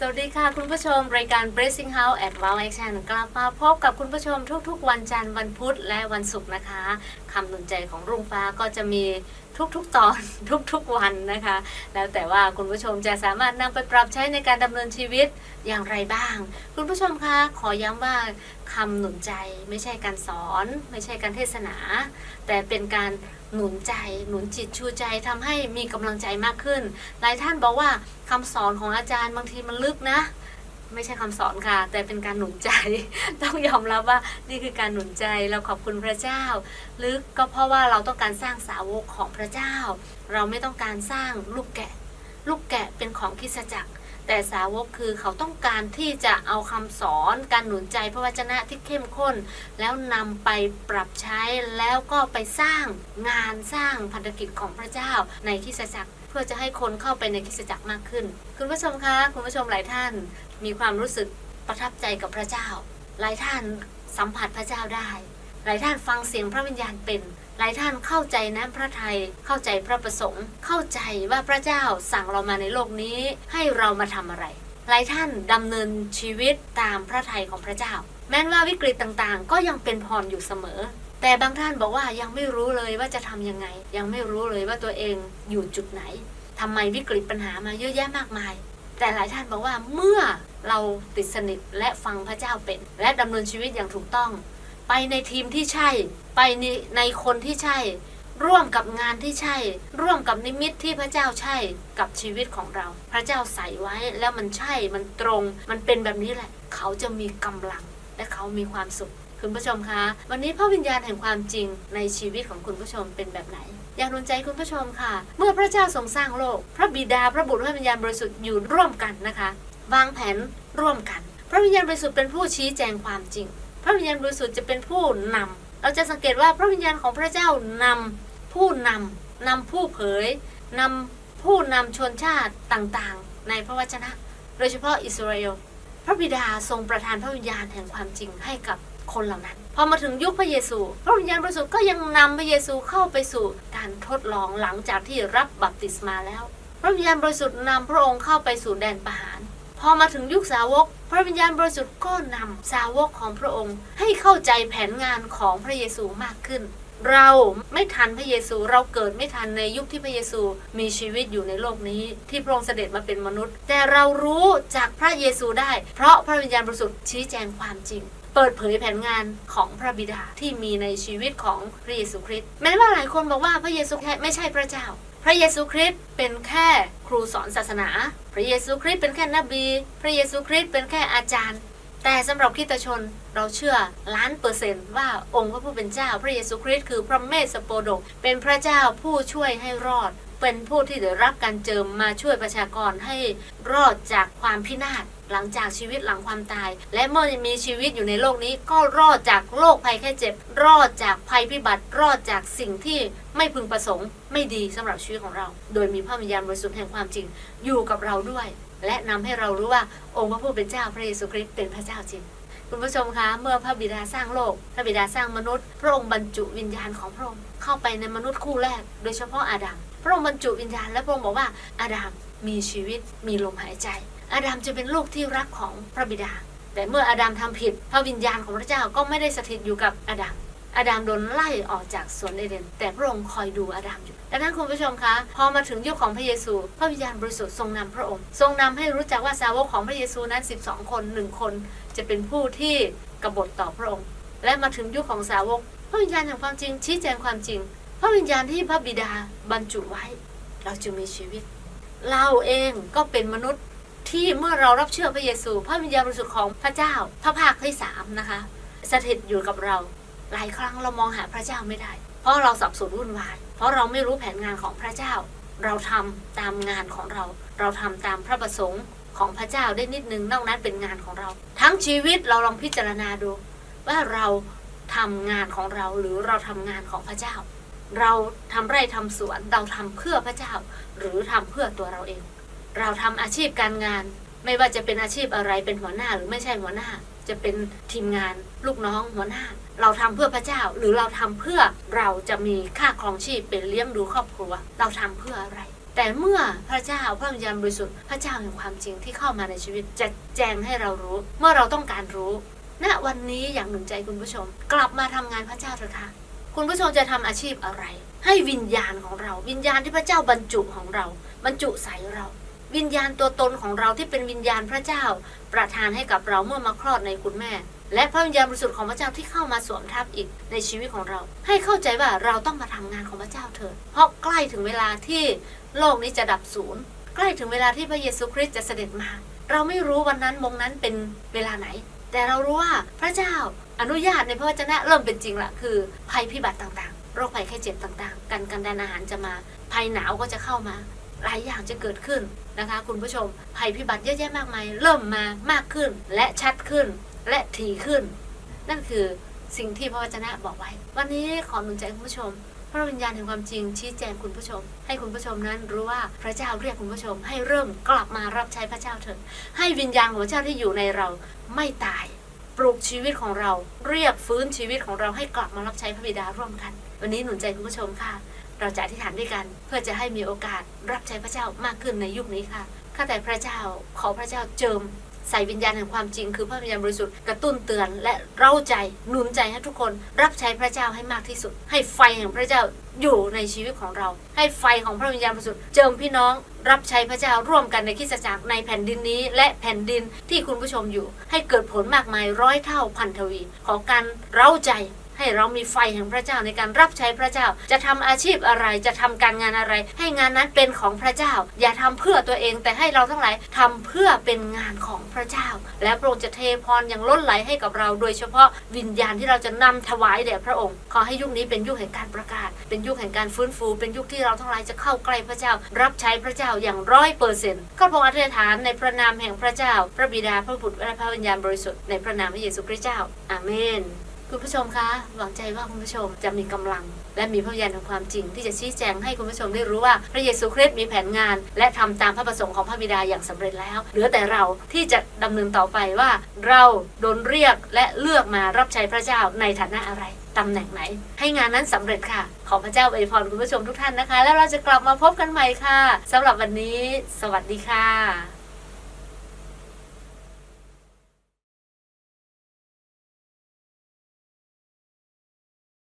สวัสดีค่ะ คุณผู้ชม รายการ Bracing House at Wow Action กลับมาพบกับคุณผู้ชมทุกๆ วันจันทร์วันพุธและวันศุกร์นะคะคำหนุนใจของรุ่งฟ้าก็จะมีทุกๆตอน ทุกๆวันนะคะ แล้วแต่ว่าคุณผู้ชมจะสามารถนำไปปรับใช้ในการดำเนินชีวิตอย่างไรบ้าง คุณผู้ชมคะขอย้ำว่าคำหนุนใจไม่ใช่การสอน ไม่ใช่การเทศนา แต่เป็นการ หนุนใจหนุนจิตชูใจทำให้มีกำลังใจมากขึ้น หลายท่านบอกว่าคำสอนของอาจารย์บางทีมันลึกนะ ไม่ใช่คำสอนค่ะ แต่เป็นการหนุนใจ ต้องยอมรับว่านี่คือการหนุนใจเราขอบคุณพระเจ้า ลึกก็เพราะว่าเราต้องการสร้างสาวกของพระเจ้า เราไม่ต้องการสร้างลูกแกะ ลูกแกะเป็นของคิสจักร แต่สาวกคือเขาต้องการที่จะเอาคำสอนการหนุนใจพระวจนะที่เข้มข้น แล้วนำไปปรับใช้แล้วก็ไปสร้างงานสร้างพันธกิจของพระเจ้าในคริสจักรเพื่อจะให้คนเข้าไปในคริสจักรมากขึ้น คุณผู้ชมคะคุณผู้ชมหลายท่านมีความรู้สึกประทับใจกับพระเจ้า หลายท่านสัมผัสพระเจ้าได้ หลายท่านฟังเสียงพระวิญญาณเป็น หลายท่านเข้าใจน้ำพระทัยเข้าใจพระประสงค์ เข้าใจว่าพระเจ้าสั่งเรามาในโลกนี้ ให้เรามาทำอะไร หลายท่านดำเนินชีวิตตามพระทัยของพระเจ้า แม้ว่าวิกฤตต่างๆ ก็ยังเป็นพรอยู่เสมอ แต่บางท่านบอกว่ายังไม่รู้เลยว่าจะทำยังไง ยังไม่รู้เลยว่าตัวเองอยู่จุดไหนทำไมวิกฤตปัญหามาเยอะแยะมากมาย แต่หลายท่านบอกว่าเมื่อเราติดสนิทและฟังพระเจ้าเป็น และดำเนินชีวิตอย่างถูกต้อง ไปในทีมที่ใช่ ไปในในคนที่ใช่ ร่วมกับงานที่ใช่ ร่วมกับนิมิตที่พระเจ้าใช่กับชีวิตของเรา พระเจ้าใส่ไว้แล้วมันใช่มันตรง มันเป็นแบบนี้แหละ เขาจะมีกำลังและเขามีความสุขคุณผู้ชมคะ วันนี้พระวิญญาณแห่งความจริงในชีวิตของคุณผู้ชมเป็นแบบไหน อยากหนุนใจคุณผู้ชมค่ะ เมื่อพระเจ้าทรงสร้างโลก พระบิดาพระบุตรพระวิญญาณบริสุทธิ์อยู่ร่วมกันนะคะ วางแผนร่วมกัน พระวิญญาณบริสุทธิ์เป็นผู้ชี้แจงความจริง ระวิญญาณบริสุทธิ์จะเป็นผู้นำเราจะสังเกตว่าพระวิญญาณของพระเจ้านำผู้นำนำผู้เผยนำผู้นำชนชาติต่างๆ ในพระวจนะ โดยเฉพาะอิสราเอลพระบิดาทรงประทานพระวิญญาณแห่งความจริงให้กับคนเหล่านั้น พอมาถึงยุคพระเยซู พระวิญญาณบริสุทธิ์ก็ยังนำพระเยซูเข้าไปสู่การทดลองหลังจากที่รับบัพติศมาแล้ว พระวิญญาณบริสุทธิ์นำพระองค์เข้าไปสู่แดนประหาร อมาถึงยุคสาวก พระวิญญาณบริสุทธิ์ก็นำสาวกของพระองค์ ให้เข้าใจแผนงานของพระเยซูมากขึ้น เราไม่ทันพระเยซูเราเกิดไม่ทันในยุคที่พระเยซูมีชีวิตอยู่ในโลกนี้ ที่พระองค์เสด็จมาเป็นมนุษย์ แต่เรารู้จากพระเยซูได้ เพราะพระวิญญาณบริสุทธิ์ชี้แจงความจริงเปิดเผยแผนงานของพระบิดาที่มีในชีวิตของพระเยซูคริสต์แม้ว่าหลายคนบอกว่าพระเยซูไม่ใช่พระเจ้า ระเยซูคริสต์เป็นแค่ครูสอนศาสนา พระเยซูคริสต์เป็นแค่นบี พระเยซูคริสต์เป็นแค่อาจารย์ แต่สำหรับคริสตชนเราเชื่อล้านเปอร์เซนต์ว่าองค์พระผู้เป็นเจ้า พระเยซูคริสต์คือพระเมสสโปโดกเป็นพระเจ้าผู้ช่วยให้รอด เป็นผู้ที่ได้รับการเจิมมาช่วยประชากรให้รอดจากความพินาศ หลังจากชีวิตหลังความตาย และเมื่อมีชีวิตอยู่ในโลกนี้ก็รอดจากโรคภัยแค่เจ็บ รอดจากภัยพิบัติ รอดจากสิ่งที่ไม่พึงประสงค์ ไม่ดีสำหรับชีวิตของเรา โดยมีพระวิญญาณบริสุทธิ์แห่งความจริงอยู่กับเราด้วย และนำให้เรารู้ว่าองค์พระผู้เป็นเจ้าพระเยซูคริสต์เป็นพระเจ้าจริง คุณผู้ชมคะเมื่อพระบิดาสร้างโลก พระบิดาสร้างมนุษย์ พระองค์บรรจุวิญญาณของพระองค์เข้าไปในมนุษย์คู่แรก โดยเฉพาะอาดัมพระองค์บรรจุวิญญาณและพระองค์บอกว่าอาดัมมีชีวิตมีลมหายใจ อาดัมจะเป็นลูกที่รักของพระบิดา แต่เมื่ออาดัมทำผิด พระวิญญาณของพระเจ้าก็ไม่ได้สถิตอยู่กับอาดัมอาดัมโดนไล่ออกจากสวนเอเดน แต่พระองค์คอยดูอาดัมอยู่ ดังนั้นคุณผู้ชมคะ พอมาถึงยุคของพระเยซู พระวิญญาณบริสุทธิ์ทรงนำพระองค์ ทรงนำให้รู้จักว่าสาวกของพระเยซูนั้น 12 คนหนึ่งคน จะเป็นผู้ที่กบฏต่อพระองค์ และมาถึงยุคของสาวก พระวิญญาณแห่งความจริง ชี้แจงความจริง พระวิญญาณที่พระบิดาบรรจุไว้ เราจะมีชีวิต เราเองก็เป็นมนุษย์ ที่เมื่อเรารับเชื่อพระเยซู พระวิญญาณบริสุทธิ์ของพระเจ้าพระภาคที่สามนะคะสถิตอยู่กับเรา หลายครั้งเรามองหาพระเจ้าไม่ได้ เพราะเราสับสนวุ่นวายเพราะเราไม่รู้แผนงานของพระเจ้า เราทำตามงานของเรา เราทำตามพระประสงค์ของพระเจ้าได้นิดนึงนอกนั้นเป็นงานของเรา ทั้งชีวิตเราลองพิจารณาดู ว่าเราทำงานของเราหรือเราทำงานของพระเจ้า เราทำไร่ทำสวนเราทำเพื่อพระเจ้า หรือทำเพื่อตัวเราเอง เราทำอาชีพการงาน ไม่ว่าจะเป็นอาชีพอะไรเป็นหัวหน้าหรือไม่ใช่หัวหน้า จะเป็นทีมงานลูกน้องหัวหน้า เราทำเพื่อพระเจ้าหรือเราทำเพื่อเราจะมีค่าครองชีพเป็นเลี้ยงดูครอบครัว เราทำเพื่ออะไร แต่เมื่อพระเจ้าพระวิญญาณบริสุทธิ์พระเจ้าแห่งความจริงที่เข้ามาในชีวิต จะแจงให้เรารู้ เมื่อเราต้องการรู้ณวันนี้อย่ากหนุนใจคุณผู้ชม กลับมาทำงานพระเจ้าเถอะค่ะคุณผู้ชมจะทำอาชีพอะไร ให้วิญญาณของเรา วิญญาณที่พระเจ้าบรรจุของเรา บรรจุใส่เรา วิญญาณตัวตนของเราที่เป็นวิญญาณพระเจ้า ประทานให้กับเราเมื่อมาคลอดในคุณแม่ และพระวิญญาณบริสุทธิ์ของพระเจ้าที่เข้ามาสวมทับอีกในชีวิตของเรา ให้เข้าใจว่าเราต้องมาทำงานของพระเจ้าเถิดเพราะใกล้ถึงเวลาที่โลกนี้จะดับสูญใกล้ถึงเวลาที่พระเยซูคริสต์จะเสด็จมา เราไม่รู้วันนั้นมงนั้นเป็นเวลาไหน แต่เรารู้ว่าพระเจ้าอนุญาตในพระวจนะเริ่มเป็นจริงละคือ ภัยพิบัติต่างๆ โรคภัยไข้เจ็บต่างๆ การกันดานอาหารจะมา ภัยหนาวก็จะเข้ามา หลายอย่างจะเกิดขึ้นนะคะ คุณผู้ชมภัยพิบัติเยอะแยะมากมาย เริ่มมามากขึ้นและชัดขึ้นและถี่ขึ้น นั่นคือสิ่งที่พระวจนะบอกไว้ วันนี้ขอหนุนใจคุณผู้ชม พระวิญญาณแห่งความจริงชี้แจงคุณผู้ชม ให้คุณผู้ชมนั้นรู้ว่าพระเจ้าเรียกคุณผู้ชม ให้เริ่มกลับมารับใช้พระเจ้าเถิดให้วิญญาณของพระเจ้าที่อยู่ในเราไม่ตาย ปลุกชีวิตของเรา เรียกฟื้นชีวิตของเราให้กลับมารับใช้พระบิดาร่วมกัน วันนี้หนุนใจคุณผู้ชมค่ะ เราจะอธิษฐานด้วยกัน เพื่อจะให้มีโอกาสรับใช้พระเจ้ามากขึ้นในยุคนี้ค่ะข้าแต่พระเจ้าขอพระเจ้าเจิมใส่วิญญาณแห่งความจริง คือพระวิญญาณบริสุทธิ์กระตุ้นเตือนและเร้าใจหนุนใจให้ทุกคน รับใช้พระเจ้าให้มากที่สุด ให้ไฟแห่งพระเจ้าอยู่ในชีวิตของเรา ให้ไฟของพระวิญญาณบริสุทธิ์เจิมพี่น้อง รับใช้พระเจ้าร่วมกันในคริสตจักรในแผ่นดินนี้ และแผ่นดินที่คุณผู้ชมอยู่ ให้เกิดผลมากมายร้อยเท่าพันทวี ของการเร้าใจ ให้เรามีไฟแห่งพระเจ้าในการรับใช้พระเจ้า จะทำอาชีพอะไรจะทำการงานอะไร ให้งานนั้นเป็นของพระเจ้า อย่าทำเพื่อตัวเองแต่ให้เราทั้งหลายทำเพื่อเป็นงานของพระเจ้า และพระองค์จะเทพรอย่างล้นไหลให้กับเรา โดยเฉพาะวิญญาณที่เราจะนำถวายแด่พระองค์ ขอให้ยุคนี้เป็นยุคแห่งการประกาศ เป็นยุคแห่งการฟื้นฟู เป็นยุคที่เราทั้งหลายจะเข้าใกล้พระเจ้า รับใช้พระเจ้าอย่างร้อยเปอร์เซ็นต์ข้าพงอธิษฐานในพระนามแห่งพระเจ้า พระบิดาพระบุตรและพระวิญญาณบริสุทธิ์ในพระนามพระเยซูคริสต์เจ้าอาเมน คุณผู้ชมคะหวังใจว่าคุณผู้ชมจะมีกำลัง และมีพระวิญญาณแห่งความจริง ที่จะชี้แจงให้คุณผู้ชมได้รู้ว่าพระเยซูคริสต์มีแผนงาน และทำตามพระประสงค์ของพระบิดาอย่างสำเร็จแล้ว เหลือแต่เราที่จะดำเนินต่อไปว่า เราโดนเรียกและเลือกมารับใช้พระเจ้าในฐานะอะไรตำแหน่งไหน ให้งานนั้นสำเร็จค่ะ ขอพระเจ้าอวยพรคุณผู้ชมทุกท่านนะคะ แล้วเราจะกลับมาพบกันใหม่ค่ะสำหรับวันนี้ สวัสดีค่ะ